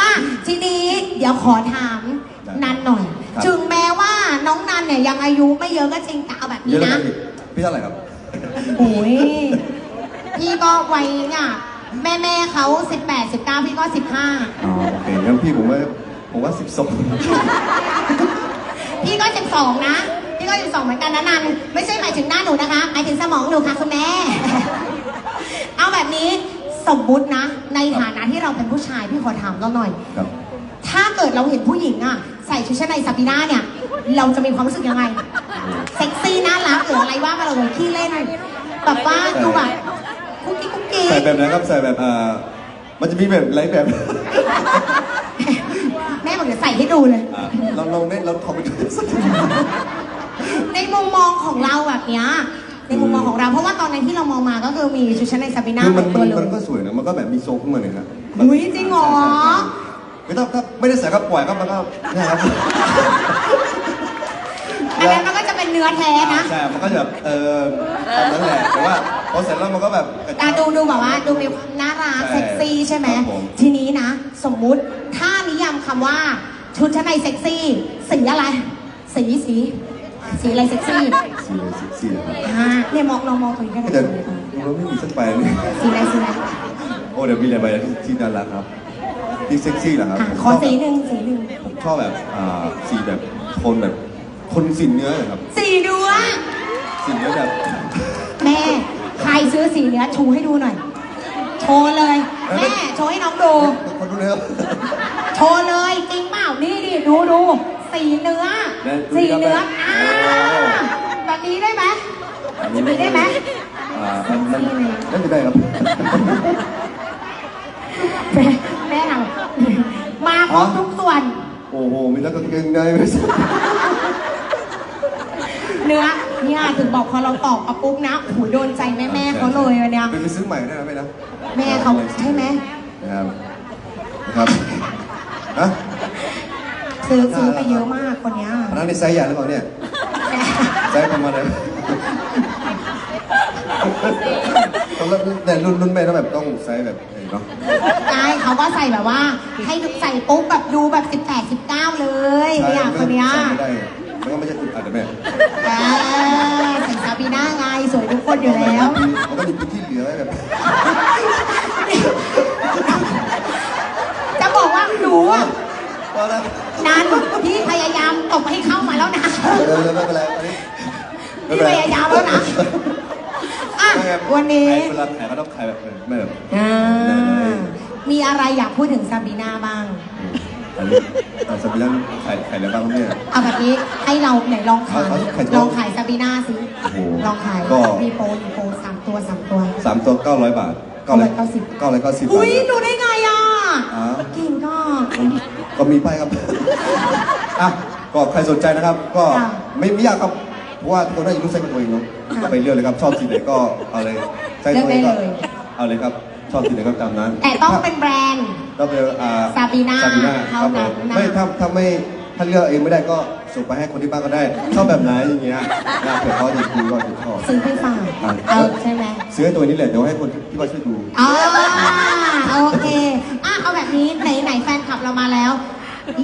อะทีนี้เดี๋ยวขอถามได้นันหน่อย ครับ ถึงแม้ว่าน้องนันเนี่ยยังอายุไม่เยอะก็จริงแต่เอาแบบเยนี้อะแล้วนะกันพี่พี่เท่าไหร่ครับ โอ้ย พี่ก็วัยเนี่ยแม่แม่ๆเขา18 19 พี่ก็15อ๋อโอเคงั้นพี่ผมว่าผมว่าสิบสองพี่ก็ 12 นะ พี่ก็ 12 เหมือนกันนะนัน ไม่ใช่หมายถึงหน้าหนูนะคะ หมายถึงสมองหนูค่ะคุณแม่ เอาแบบนี้ สมมุตินะ ในฐานะที่เราเป็นผู้ชายพี่ขอถามเราหน่อย ครับ ถ้าเกิดเราเห็นผู้หญิงอะใส่ชุดชั้นในซาบิน่าเนี่ย เราจะมีความรู้สึกยังไง เซ็กซี่น่ารักหรืออะไรว่ามาเลยขี้เล่นแบบว่าดูแบบกุ๊กกิ๊กกุ๊กกิ๊ใส่กแบบไหนครับใส่แบบอ่ามันจะมีแบบหลายแบบแม่บอกเดี๋ยวใส่ให้ดูเลยอ่าลองลองเล่นลองคอมเมนต์สักที ในมุมมองของเราแบบเนี้ย ในมุมมองของเรา เพราะว่าตอนนั้นที่เรามองมาก็คือมีชุดชั้นในซาบิน่าคือหมัมนดมัตัวนเลมันยก็สวยนะมันก็แบบมีทรงขึ้นมาหนึ่งนะอุ๊ยจริงเหรอ ไม่ต้องถ้าไม่ได้ใส่ก็ปล่อยก็มันก็เนี่ยครับอันนั้นมันก็จะเป็นเนื้อแท้นะใช่มันก็จะแบบเออตามนั้นแหละแต่ว่าพอเสร็จแล้วมันก็แบบกระตาจาย ดูดูแบบว่าดูมีความน่ารักใช่เซ็กซี่ใช่ไหม ครับผม ทีนี้นะ สมมุติถ้านิยามคำว่าชุดชั้นในเซ็กซี่สีอะไร สีสี สีอะไรเซ็กซี่สีเลยสีสีเลยครับอ่าเนี่ยมองลองมองตัวนี้ก็ได้แต่ดูแล้วไม่มีเส้นไปเลยสีอะไรสีอะไรโอ้เดี๋ยวมีอะไรไปที่น่ารักครับที่เซ็กซี่เหรอครับอะผมขอชอบสีหนึ่งสีหนึ่งผมชอบแบบอ่าสีแบบโทนแบบคนสีเนื้อนะครับสีเนื้อสีเนื้อแบบแม่ใครซื้อสีเนื้อชูให้ดูหน่อย โชว์เลย แม่โชว์ให้น้องดู คนดูนะครับ โชว์เลยจริงเปล่านี่ดิดูดูสีเนื้อแม่ดูสีดิครับเนื้อ แม่อ่าโอ้แบบนี้ได้ไหมอันแบบนี้ได้ไหมอ่ามันมันน่าจะได้ครับ แม่แม่เรามาครบทุกส่วน โอ้โห มีทั้งกางเกงในไม่ใช่เนื้อเนี่ยถึงบอกพอเราตอบเอาปุ๊บนะโอ้โหโดนใจแม่แม่ๆเขาเลยวันเนี้ยไปไปซื้อใหม่ได้ไหมนะแม่เขาใช่ไหมนะครับนะครับฮะซื้อซื้อไปเยอะมากคนเนี้ย อันนั้นในไซส์ใหญ่หรือเปล่าเนี่ย ไซส์ประมาณไหนต้องแล้วแต่รุ่นรุ่นแม่ต้องแบบต้องไซส์แบบไหนเนาะใช่เขาก็ใส่แบบว่า ให้ใส่ปุ๊บแบบดูแบบ 18 19 เลยเนี่ยคนเนี้ยใส่ไม่ได้มันก็ไม่ใช่อึดอัดนะแม่อ่าใส่ซาบีน่าไงสวยทุกคนอยู่แล้วมันก็มีพื้นที่เหลือไว้แบบจะบอกว่าหนูอะพอแล้วนันพี่พยายามตบให้เข้ามาแล้วนะเดี๋ยวเดี๋ยวไม่เป็นไรอันนี้ไม่ พี่เป็นพไรยายามแล้วนะอะวันนี้ขายเวลาขายก็ต้องขายแบบเออไม่แบบอ่ามีอะไรอยากพูดถึงซาบีน่าบ้าง อันนี้เอาสมิลันขายขายอะไรบ้างครับเนี่ย เอาแบบนี้ให้เราไหนลองขายเอาเอาขายลองขายซาบีน่าสิโอ้โหลองขายก็ มีโปรมีโปรสามตัวสามตัว สามตัวเก้าร้อยบาท990 เก้าร้อยเก้าสิบอุ้บาทยดูได้ไงอะอ่าเก่งก็ก็มีไปครับอะก็ใครสนใจนะครับ ก็ค่ะไม่ไม่ยากครับ เพราะว่าทุกคนได้รู้ไส้ของตัวเองเนาะค่ะก็ไปเลือกเลยครับชอบสีไหนก็เอาเลยไส้ตัวเองก็เลือกได้เลย เอาเลยครับชอบสีไหนก็ตามนั้นแต่ต้องเป็นแบรนด์ ต้องเป็นอ่า Sabina ซาบีนาเท่าครับผนั้นมนะ ไม่ถ้าถ้าไม่ถ้าเลือกเองไม่ได้ก็ส่งไปให้คนที่บ้านก็ได้ชอบแบบไหนอย่างเงี้ยนะเผื่อเขาจะดูว่าจะชอบซื้อไปฝากอะเอาใช่ไหมซื้อให้ตัวนี้แหละเดี๋ยวให้คนที่บ้านช่วยดูอ่าโอเคอะเอาแบบนี้ไหนไหนแฟนคลับเรามาแล้ว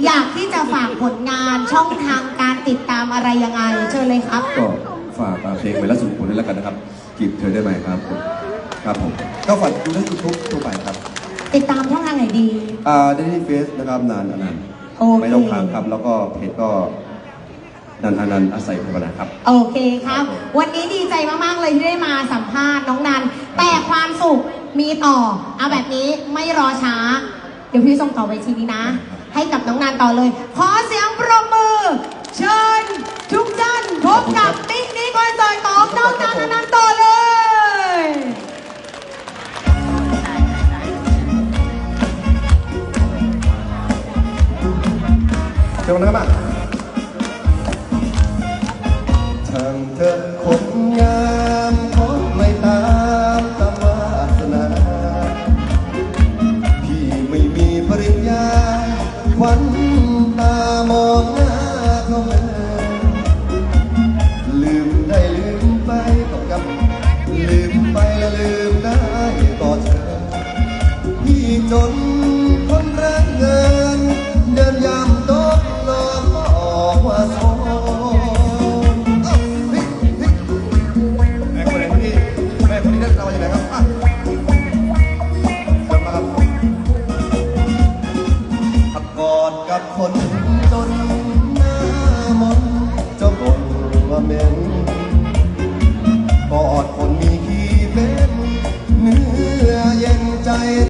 อยากที่จะฝากผลงานช่องทางการติดตามอะไรยังไง เชิญเลยครับ ก็ฝากเพลงใหม่ล่าสุดของผมด้วยแล้วกันนะครับจีบเธอได้ไหมครับผมครับผมก็ฝากดูในยูทูบทั่วไปครับติดตามช่องทางไหนดีอ่าได้ที่เฟซนะครับนานอนันต์โอเคไม่ต้องค้างครับ แล้วก็เพจก็นันอนันต์อาศัยภาวนาครับ โอเคครับ วันนี้ดีใจมาก ๆ เลยที่ได้มาสัมภาษณ์น้องนัน แต่ความสุขมีต่อ เอาแบบนี้ไม่รอช้า เดี๋ยวพี่ส่งต่อไปทีนี้นะ ให้กับน้องนันต่อเลย ขอเสียงปรบมือ เชิญทุกท่านพบกับปิ๊กนิกคอนเสิร์ตของน้องนันอนันต์ต่อเลยเชิญนะครับมาทางเธอคงงาม มองหน้าเขาเลยลืมได้ลืมไปต้องกับลืมไปแล้วลืมได้ มนจะบ่นว่าเม็นกอดคนมี